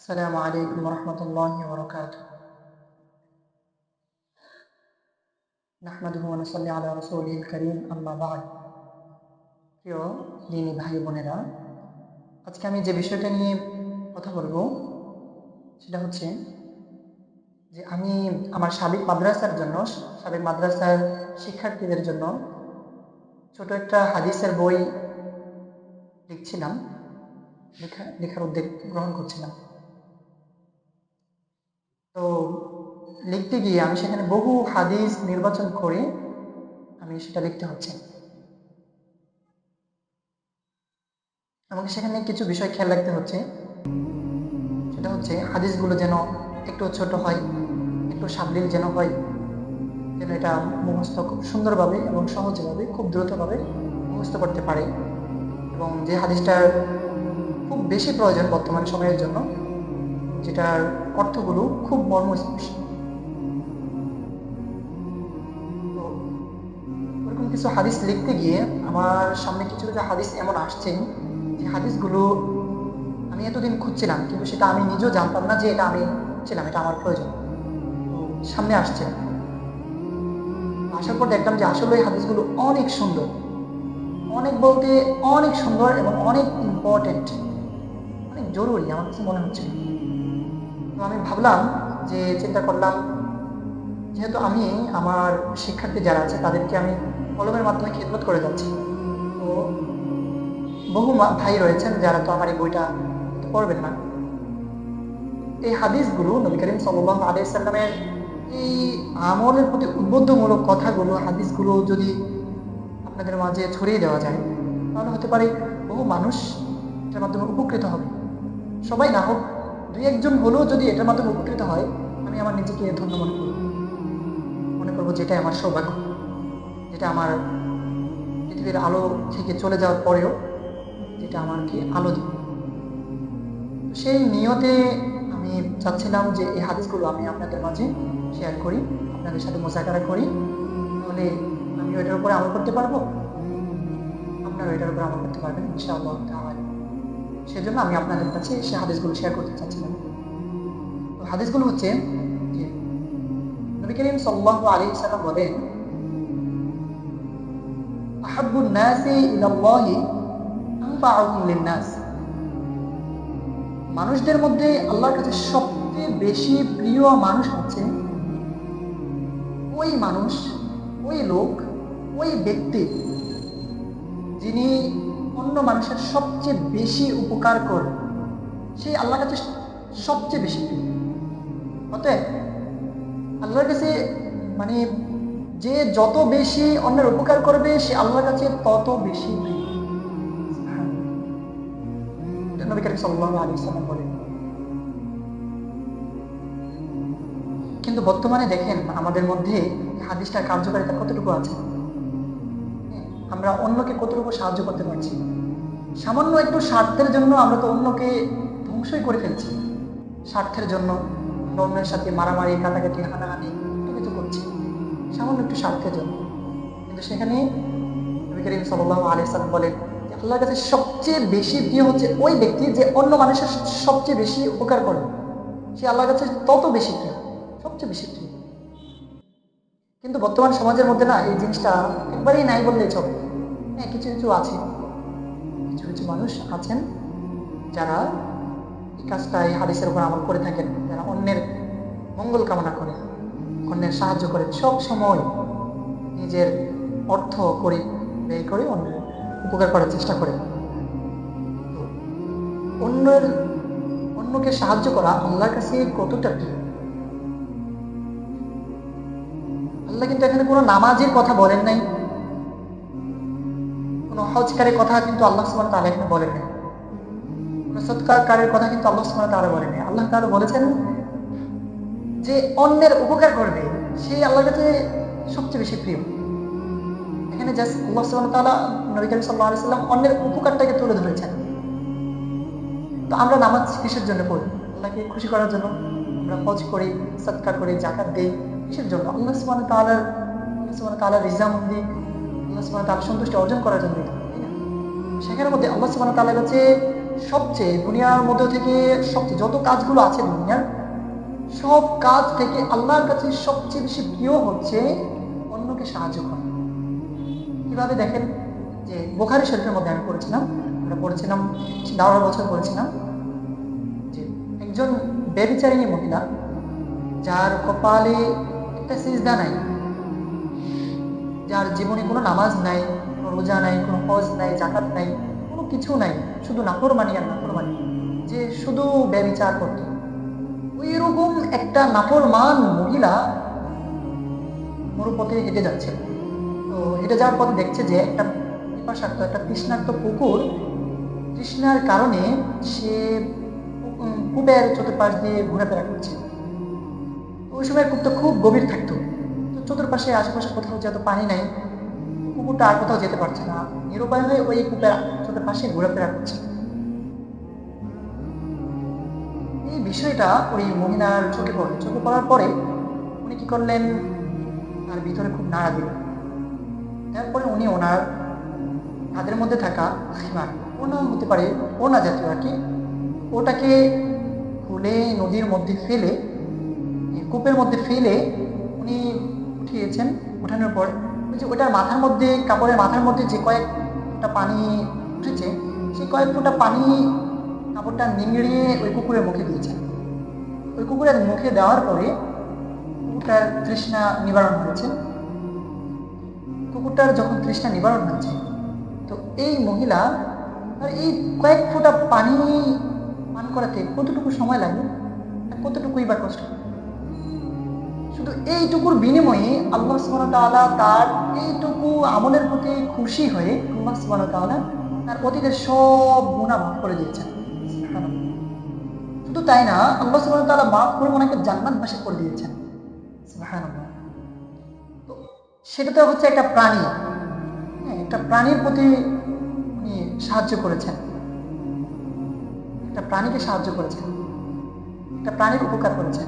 السلام عليكم ورحمة الله وبركاته نحمده ونصلي على رسوله الكريم أما بعد প্রিয় দিনী ভাই বোনেরা আজকে আমি যে বিষয়টা নিয়ে কথা বলবো সেটা হচ্ছে যে আমি আমার সাবেক মাদ্রাসার জন্য সাবেক মাদ্রাসার শিক্ষার্থীদের জন্য ছোট একটা হাদিসের বই লিখছিলাম লেখা লেখার উদ্যোগ গ্রহণ করছিলাম লিখতে গিয়ে আমি সেখানে বহু হাদিস নির্বাচন করে আমি সেটা লিখতে হচ্ছে। আমাকে সেখানে কিছু বিষয় খেয়াল রাখতে হচ্ছে। সেটা হচ্ছে হাদিসগুলো যেন একটু ছোট হয়, একটু সাবলীল যেন হয়, যেন এটা মুখস্থ খুব সুন্দরভাবে এবং সহজভাবে, খুব দ্রুতভাবে মুখস্থ করতে পারে এবং যে হাদিসটার খুব বেশি প্রয়োজন বর্তমান সময়ের জন্য, যেটার অর্থগুলো খুব মর্মস্পর্শী। কিছু হাদিস লিখতে গিয়ে আমার সামনে কিছু কিছু হাদিস এমন আসছে যে হাদিসগুলো আমি এতদিন খুঁজছিলাম, কিন্তু সেটা আমি নিজেও জানতাম না যে এটা আমি খুঁজছিলাম এটা আমার প্রয়োজন। সামনে আসছে। আসার পর দেখলাম যে আসলে হাদিসগুলো অনেক সুন্দর। অনেক বলতে অনেক সুন্দর এবং অনেক ইম্পর্টেন্ট অনেক জরুরি, আমার কাছে মনে হচ্ছে। তো আমি ভাবলাম যে চিন্তা করলাম, যেহেতু আমি আমার শিক্ষার্থী যারা আছে তাদেরকে আমি কলমের মাধ্যমে খেদমত করে যাচ্ছি। তো বহু মা- ভাই রয়েছেন যারা তো আমার এই বইটা পড়বেন না। এই হাদিসগুলো নবী করিম সাল্লাহ আলাইসাল্লামের এই আমলের প্রতি উদ্বুদ্ধমূলক কথাগুলো, হাদিসগুলো যদি আপনাদের মাঝে ছড়িয়ে দেওয়া যায়, তাহলে হতে পারে বহু মানুষ এটার মাধ্যমে উপকৃত হবে। সবাই না হোক, দুই একজন হলেও যদি এটার মাধ্যমে উপকৃত হয়, আমি আমার নিজেকে ধন্য মনে করব। মনে করব যেটাই আমার সৌভাগ্য। যেটা আমার পৃথিবীর আলো থেকে চলে যাওয়ার পরেও যেটা আমাকে আলো দিবে। সেই নিয়তে আমি চাচ্ছিলাম যে এই হাদিসগুলো আমি আপনাদের মাঝে শেয়ার করি, আপনাদের সাথে মোজাকারা করি। তাহলে আমি ওইটার উপরে আমল করতে পারব? আপনারা ওইটার উপরে আমল করতে পারবেন, ইনশাআল্লাহ তাআলা। সেজন্য আমি আপনাদের কাছে সে হাদিসগুলো শেয়ার করতে চাচ্ছিলাম। হাদিসগুলো হচ্ছে নবী করিম সাল্লাল্লাহু আলাইহি সাল্লাম বলেন নাসি মানুষদের মধ্যে আল্লাহর কাছে সবচেয়ে বেশি প্রিয় মানুষ হচ্ছে ওই মানুষ, ওই লোক, ওই ব্যক্তি যিনি অন্য মানুষের সবচেয়ে বেশি উপকার করে সেই আল্লাহর কাছে সবচেয়ে বেশি প্রিয়। অতএব আল্লাহর কাছে মানে যে যত বেশি অন্যের উপকার করবে, সে আল্লাহর কাছে তত বেশি কিন্তু বর্তমানে দেখেন, আমাদের মধ্যে হাদিসটার কার্যকারিতা কতটুকু আছে? আমরা অন্যকে কতটুকু সাহায্য করতে পারছি? সামান্য একটু স্বার্থের জন্য আমরা তো অন্যকে ধ্বংসই করে ফেলছি। স্বার্থের জন্য অন্যের সাথে মারামারি, কাটাকাটি, হানাহানি সামান্য একটু স্বার্থের জন্য। কিন্তু সেখানে করিম সাল্লাল্লাহু আলাইহি সাল্লাম বলেন আল্লাহর কাছে সবচেয়ে বেশি প্রিয় হচ্ছে ওই ব্যক্তি যে অন্য মানুষের সবচেয়ে বেশি উপকার করে। সে আল্লাহর কাছে তত বেশি প্রিয়, সবচেয়ে বেশি প্রিয়। কিন্তু বর্তমান সমাজের মধ্যে না এই জিনিসটা একবারেই নাই বললেই চলে। হ্যাঁ কিছু কিছু আছে। কিছু কিছু মানুষ আছেন যারা এই কাজটা এই হাদিসের উপর আমল করে থাকেন, যারা অন্যের মঙ্গল কামনা করে। অন্যের সাহায্য করে সব সময় নিজের অর্থ করে, ব্যয় করে, অন্যের উপকার করার চেষ্টা করে। তো অন্যের, অন্যকে সাহায্য করা আল্লাহর কাছে কতটা প্রিয় আল্লাহ কিন্তু এখানে কোনো নামাজের কথা বলেন নাই। কোনো হজকারের কথা কিন্তু আল্লাহ ওয়া তাআলা এখানে বলেন নাই। কোনো সৎকারকারের কথা কিন্তু আল্লাহ ওয়া তাআলা বলেন নাই। আল্লাহ তাআলা বলেছেন যে অন্যের উপকার করবে, সেই আল্লাহর কাছে সবচেয়ে বেশি প্রিয়। এখানে জাস্ট অন্যের উপকারটাকে তুলে ধরেছেন। তো আমরা নামাজ কিসের জন্য পড়ি? আল্লাহকে খুশি করার জন্য। আমরা হজ করি সৎকার করি জাকাত দিই, কিসের জন্য? আল্লাহ আল্লাহ সুবহানাহু ওয়া তাআলার রিজামন্দি আল্লাহ ওয়া তাআলার সন্তুষ্টি অর্জন করার জন্য সেখানের মধ্যে আল্লাহ ওয়া তাআলার কাছে সবচেয়ে দুনিয়ার মধ্যে থেকে সবচেয়ে যত কাজগুলো আছে দুনিয়ার সব কাজ থেকে আল্লাহর কাছে সবচেয়ে বেশি প্রিয় হচ্ছে অন্যকে সাহায্য করা। কীভাবে দেখেন যে বোখারি শরীফের মধ্যে আমি পড়েছিলাম, আমরা পড়েছিলাম বারো বছর পড়েছিলাম, যে একজন বেবিচারিণী মহিলা যার কপালে একটা সিজদা নাই, যার জীবনে কোনো নামাজ নাই, কোনো রোজা নাই, কোনো হজ নাই জাকাত নাই, কোনো কিছু নাই, শুধু নাফরমানি আর নাফরমানি, যে শুধু ব্যবিচার করত। ওই রকম একটা নাফরমান মহিলা মরুপথে হেঁটে যাচ্ছে। তো হেঁটে যাওয়ার পথে দেখছে যে একটা পিপাসার্থ, একটা তৃষ্ণার্ত পুকুর তৃষ্ণার কারণে সে কূপের চতুর্পাশ দিয়ে ঘোরাফেরা করছে। ওই সময় কূপটা খুব গভীর থাকতো। তো চতুর্পাশে, আশেপাশে কোথাও যেহেতু পানি নাই, কুকুরটা আর কোথাও যেতে পারছে না। নিরুপায় হয়ে ওই কূপের চতুর্পাশে ঘোরাফেরা করছে। এই বিষয়টা ওই মহিলার চোখে পড়ে চোখে পড়ার পরে উনি কি করলেন? তার ভিতরে খুব নাড়া দিলেন তারপরে উনি ওনার হাতের মধ্যে থাকা খিমার ওনা হতে পারে ওনা জাতীয় আর কি ওটাকে খুলে নদীর মধ্যে ফেলে কূপের মধ্যে ফেলে উনি উঠিয়েছেন। উঠানোর পর যে ওটার মাথার মধ্যে, কাপড়ের মাথার মধ্যে যে কয়েকটা পানি উঠেছে, সেই কয়েক ফোঁটা পানি কাপড়টা নিংড়িয়ে ওই কুকুরের মুখে দিয়েছেন ওই কুকুরের মুখে দেওয়ার পরে কুকুরটার তৃষ্ণা নিবারণ হয়েছে। কুকুরটার যখন তৃষ্ণা নিবারণ হয়েছে, তো এই মহিলা এই কয়েক ফোঁটা পানি পান করাতে কতটুকু সময় লাগে কতটুকুই বা কষ্ট? শুধু এইটুকুর বিনিময়ে আল্লাহ ওয়া তার এইটুকু আমলের প্রতি খুশি হয়ে আল্লাহ ওয়া তার অতীতের সব গুনাহ মাফ করে দিয়েছেন। তাই না? আল্লাহ সুবহানাহু তাআলা মাফ করে ওনাকে জান্নাতবাসী করে দিয়েছেন। সুবহানাল্লাহ। তো সেটা তো হচ্ছে একটা প্রাণী। হ্যাঁ একটা প্রাণীর প্রতি উনি সাহায্য করেছেন। একটা প্রাণীকে সাহায্য করেছেন। একটা প্রাণীর উপকার করেছেন।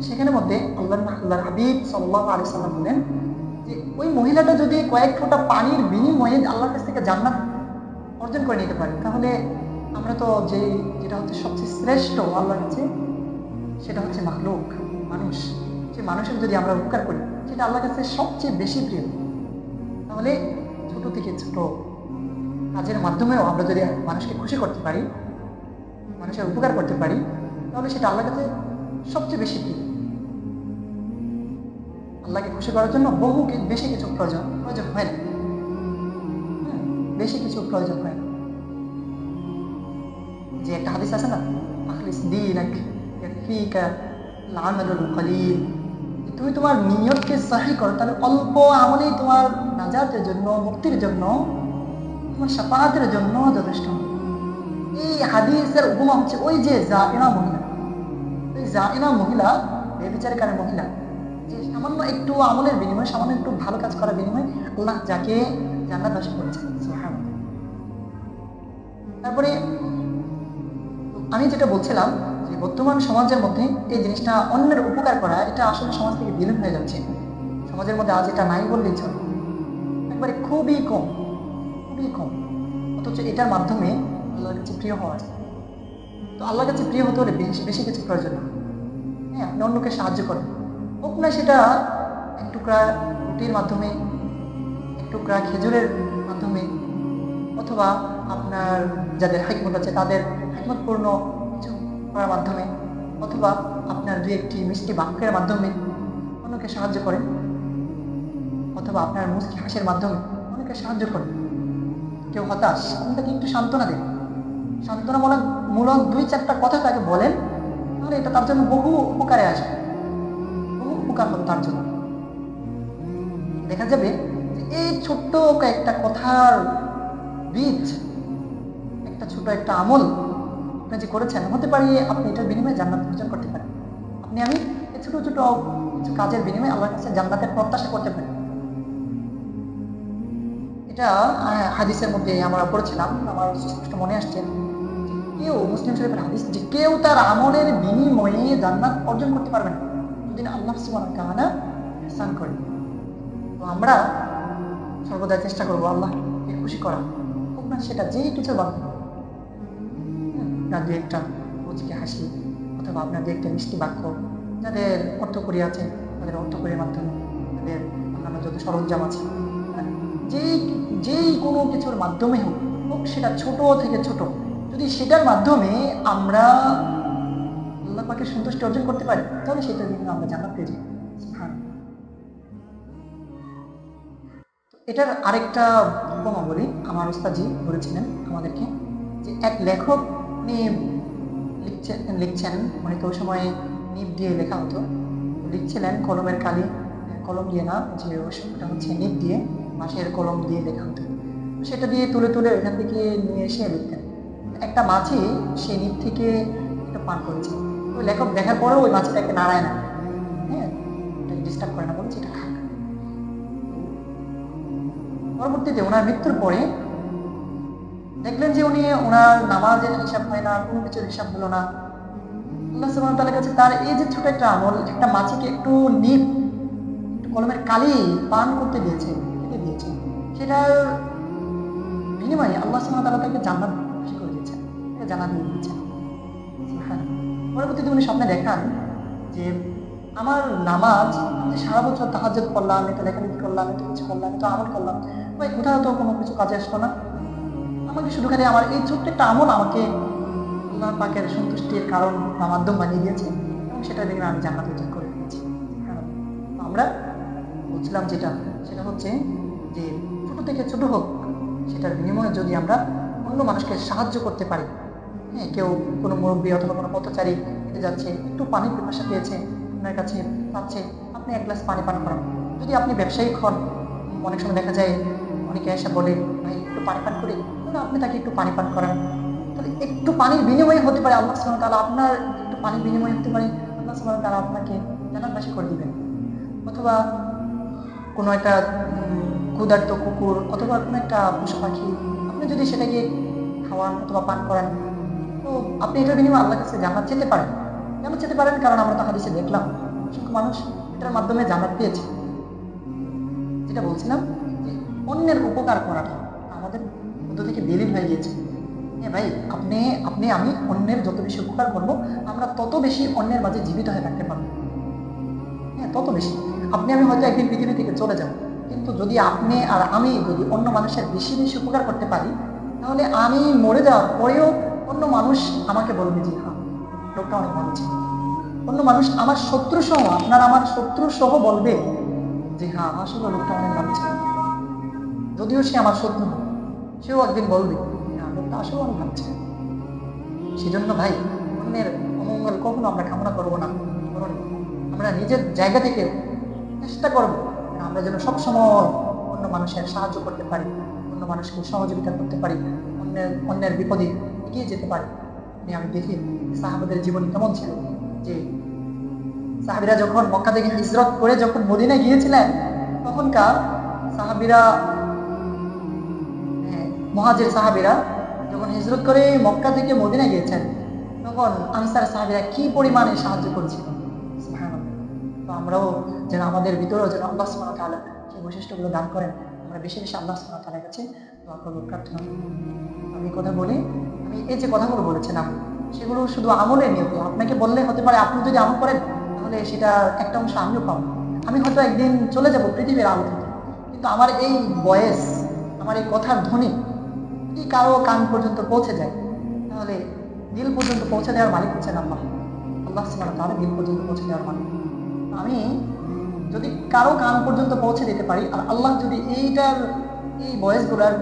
সেখানে মধ্যে আল্লাহ আল্লাহর হাবিব সাল্লাহ আলি সাল্লাম বলেন যে, ওই মহিলাটা যদি কয়েক ফোঁটা পানির বিনিময়ে আল্লাহর কাছ থেকে জান্নাত অর্জন করে নিতে পারে, তাহলে আমরা তো যে যেটা হচ্ছে সবচেয়ে শ্রেষ্ঠ আল্লাহর কাছে, সেটা হচ্ছে মাহলুক মানুষ। যে মানুষের যদি আমরা উপকার করি সেটা আল্লাহর কাছে সবচেয়ে বেশি প্রিয়, তাহলে ছোট থেকে ছোট কাজের মাধ্যমেও আমরা যদি মানুষকে খুশি করতে পারি, মানুষের উপকার করতে পারি, তাহলে সেটা আল্লাহর কাছে সবচেয়ে বেশি প্রিয়। আল্লাহকে খুশি করার জন্য বহু বেশি কিছু প্রয়োজন প্রয়োজন হয় না। বেশি কিছু প্রয়োজন হয় না। যে একটা হাদিস আছে না, আখলিস দীনাক তুমি তোমার নিয়তকে সহি করো, তাহলে অল্প আমলেই তোমার নাজাতের জন্য, মুক্তির জন্য, তোমার সাফাতের জন্য যথেষ্ট। এই হাদিসের উপমা হচ্ছে ওই যে জাইনা মহিলা। ওই জাইনা মহিলা বেবিচারকারী মহিলা, যে সামান্য একটু আমলের বিনিময়ে, সামান্য একটু ভালো কাজ করার বিনিময়ে আল্লাহ যাকে জান্নাতবাসী করেছেন। সুবহানাল্লাহ। তারপরে আমি যেটা বলছিলাম যে বর্তমান সমাজের মধ্যে এই জিনিসটা অন্যের উপকার করা, এটা আসলে সমাজ থেকে বিলীন হয়ে যাচ্ছে। সমাজের মধ্যে আজ এটা নাই বললেই চলে। একবারে খুবই কম খুবই কম। অথচ এটার মাধ্যমে আল্লাহর কাছে প্রিয় হওয়া যায়। তো আল্লাহর কাছে প্রিয় হতে হলে বেশি বেশি কিছু প্রয়োজন হ্যাঁ। আপনি অন্যকে সাহায্য করেন। হোক না সেটা এক টুকরা রুটির মাধ্যমে, এক টুকরা খেজুরের মাধ্যমে, অথবা আপনার যাদের হাইকমত আছে তাদের হাইকমতপূর্ণ কিছু করার মাধ্যমে অথবা আপনার দু একটি মিষ্টি বাক্যের মাধ্যমে অন্যকে সাহায্য করেন অথবা আপনার মুস্কি হাসির মাধ্যমে অনেকে সাহায্য করেন কেউ হতাশ আপনি তাকে একটু সান্ত্বনা দেন। সান্ত্বনামূলক মূলক দুই চারটা কথা তাকে বলেন, তাহলে এটা তার জন্য বহু উপকারে আসবে। বহু উপকার হবে তার জন্য। দেখা যাবে যে এই ছোট্ট কয়েকটা কথার বীজ, একটা ছোট একটা আমল আপনি যে করেছেন, হতে পারে আপনি এটার বিনিময়ে জান্নাত অর্জন করতে পারেন। আপনি আমি ছোট ছোট কাজের বিনিময়ে আল্লাহর কাছে জান্নাতের প্রত্যাশা করতে পারি। এটা হাদিসের মধ্যে আমরা পড়েছিলাম, আমার সুস্পষ্ট মনে আসছে। কেউ মুসলিম শরীফের হাদিস যে কেউ তার আমলের বিনিময়ে জান্নাত অর্জন করতে পারবে না। যদি আল্লাহ সুবহানাহু ওয়া তাআলা করে। তো আমরা সর্বদা চেষ্টা করব আল্লাহকে খুশি করা। হোক না সেটা যেই কিছু বাদ আপনার দু একটা মুচকে হাসি অথবা আপনার দু একটা মিষ্টি বাক্য যাদের অর্থ করি আছে, তাদের অর্থ করির মাধ্যমে তাদের অন্যান্য যত সরঞ্জাম আছে মানে যেই যেই কোনো কিছুর মাধ্যমে হোক হোক সেটা ছোট থেকে ছোট, যদি সেটার মাধ্যমে আমরা আল্লাহ সন্তুষ্টি অর্জন করতে পারি, তাহলে সেটা কিন্তু আমরা জান্নাত পেয়ে যাই। এটার আরেকটা উপমা বলি, আমার ওস্তাজি বলেছিলেন আমাদেরকে যে এক লেখক উনি লিখছেন লিখছেন মানে ওই সময় নিব দিয়ে লেখা হতো। লিখছিলেন কলমের কালি, কলম দিয়ে না, যে ওটা হচ্ছে নিব দিয়ে, মাসের কলম দিয়ে লেখা হতো। সেটা দিয়ে তুলে তুলে ওইখান থেকে নিয়ে এসে লিখতেন। একটা মাছি সেই নিব থেকে একটা পান করেছে। ওই লেখক দেখার পরেও ওই মাছিটাকে নাড়ায় না। হ্যাঁ ডিস্টার্ব করে না খাক পরবর্তীতে ওনার মৃত্যুর পরে দেখলেন যে উনি ওনার নামাজের হিসাব হয় না, কোনো কিছুর হিসাব হলো না। আল্লাহ কাছে তার এই যে ছোট একটা আমল, একটা মাছিকে একটু নিপ কলমের কালি পান করতে দিয়েছে খেতে দিয়েছে। সেটার বিনিময়ে আল্লাহ সুবহানাহু ওয়া তাআলা তাকে জান্নাত খুশি করে দিয়েছেন এটা জান্নাত দিয়ে দিয়েছেন। পরবর্তীতে উনি স্বপ্নে দেখান যে আমার নামাজ আমি সারা বছর তাহাজ্জুদ করলাম এটা লেখালেখি করলাম এটা কিছু করলাম এটা আমল করলাম, ভাই কোথাও তো কোনো কিছু কাজে আসলো না। আমাকে শুধু খালি আমার এই ছোট্ট একটা আমল আমাকে আল্লাহ পাকের সন্তুষ্টির কারণ বা মাধ্যম বানিয়ে দিয়েছে, এবং সেটা দেখে আমি জান্নাত অর্জন করে হ্যাঁ। আমরা বলছিলাম যেটা, সেটা হচ্ছে যে ছোট থেকে ছোট হোক, সেটার বিনিময়ে যদি আমরা অন্য মানুষকে সাহায্য করতে পারি হ্যাঁ কেউ কোনো মুরব্বী অথবা কোনো পথচারী হেঁটে যাচ্ছে, একটু পানির পিপাসা পেয়েছে, আপনার কাছে পাচ্ছে, আপনি এক গ্লাস পানি পান করান যদি আপনি ব্যবসায়িক হন, অনেক সময় দেখা যায় অনেকে এসে বলে, ভাই, একটু পানি পান করি তাহলে আপনি তাকে একটু পানি পান করান। তাহলে একটু পানির বিনিময়ে হতে পারে আল্লাহ ওয়া তাআলা। আপনার একটু পানির বিনিময়ে হতে পারে আল্লাহ ওয়া তাআলা আপনাকে জান্নাতবাসী করে দিবেন। অথবা কোনো একটা ক্ষুধার্ত কুকুর অথবা কোনো একটা পশু পাখি, আপনি যদি সেটাকে খাওয়ান অথবা পান করান, তো আপনি এটার বিনিময়ে আল্লাহ কাছে জান্নাত যেতে পারেন। কেন যেতে পারেন কারণ আমরা তো হাদিসে দেখলাম, অসংখ্য মানুষ এটার মাধ্যমে জান্নাত পেয়েছে। যেটা বলছিলাম যে অন্যের উপকার করাটা আমাদের মধ্য থেকে বিলীন হয়ে গিয়েছে। হ্যাঁ ভাই, আপনি আপনি, আমি অন্যের যত বেশি উপকার করব, আমরা তত বেশি অন্যের মাঝে জীবিত হয়ে থাকতে পারব। হ্যাঁ তত বেশি। আপনি, আমি হয়তো একদিন পৃথিবী থেকে চলে যাব। কিন্তু যদি আপনি আর আমি যদি অন্য মানুষের বেশি বেশি উপকার করতে পারি, তাহলে আমি মরে যাওয়ার পরেও অন্য মানুষ আমাকে বলবে যে হ্যাঁ লোকটা অনেক ভালো ছিল। অন্য মানুষ আমার শত্রু সহ আপনার আমার শত্রু সহ বলবে যে হ্যাঁ আসলে লোকটা অনেক ভালো ছিল। যদিও সে আমার শত্রু সেও একদিন বলবে হ্যাঁ লোকটা আসলে ভালো ছিল সেজন্য ভাই, অন্যের অমঙ্গল কখনো আমরা কামনা করব না। আমরা নিজের জায়গা থেকে চেষ্টা করব আমরা যেন সবসময় অন্য মানুষের সাহায্য করতে পারি, অন্য মানুষকে সহযোগিতা করতে পারি, অন্যের অন্যের বিপদে এগিয়ে যেতে পারি। আমি দেখি সাহাবাদের জীবন কেমন ছিল। যে সাহাবিরা যখন মক্কা থেকে হিজরত করে যখন মদিনায় গিয়েছিলেন, তখনকার সাহাবিরা মহাজের সাহাবিরা যখন হিজরত করে মক্কা থেকে মদিনা গিয়েছেন, তখন আনসার সাহাবিরা কি পরিমাণে সাহায্য করেছিল। তো আমরাও যেন আমাদের ভিতরেও যেন আল্লাহ ওয়া তাআলা সেই বৈশিষ্ট্যগুলো দান করেন, আমরা বেশি বেশি আল্লাহ সুবহানাহু ওয়া কাছে দোয়া করব, প্রার্থনা আমি কথা বলি, আমি এই যে কথাগুলো বলেছিলাম সেগুলো শুধু আমলের নিয়ত আপনাকে বললে হতে পারে আপনি যদি আমল করেন, তাহলে সেটা একটা অংশ আমিও পাবো। আমি হয়তো একদিন চলে যাব পৃথিবীর আলো থেকে, কিন্তু আমার এই বয়েস, আমার এই কথার ধ্বনি যদি কারও কান পর্যন্ত পৌঁছে যায়, তাহলে দিল পর্যন্ত পৌঁছে দেওয়ার মালিক হচ্ছেন আল্লাহ। আল্লাহ ওয়া তাআলা দিল পর্যন্ত পৌঁছে দেওয়ার মালিক। আমি যদি কারও কান পর্যন্ত পৌঁছে দিতে পারি, আর আল্লাহ যদি এইটার, এই বয়সগুলার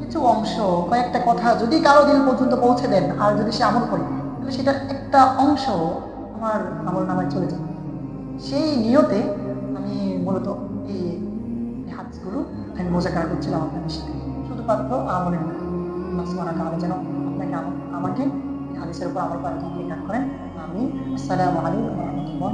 কিছু অংশ, কয়েকটা কথা যদি কারও দিল পর্যন্ত পৌঁছে দেন, আর যদি সে আমল করে, তাহলে সেটার একটা অংশ আমার আমল নামায় চলে যাবে সেই নিয়তে আমি মূলত এই হাদিসগুলো আমি মোজাকারা করছিলাম আপনাদের সাথে। শুধুমাত্র আমলের তাআলা যেন আপনাকে আমা- আমাকে হাদিসের উপর আমল করার তৌফিক করেন। আমি আসসালামু আলাইকুম রহমতুল্লাহ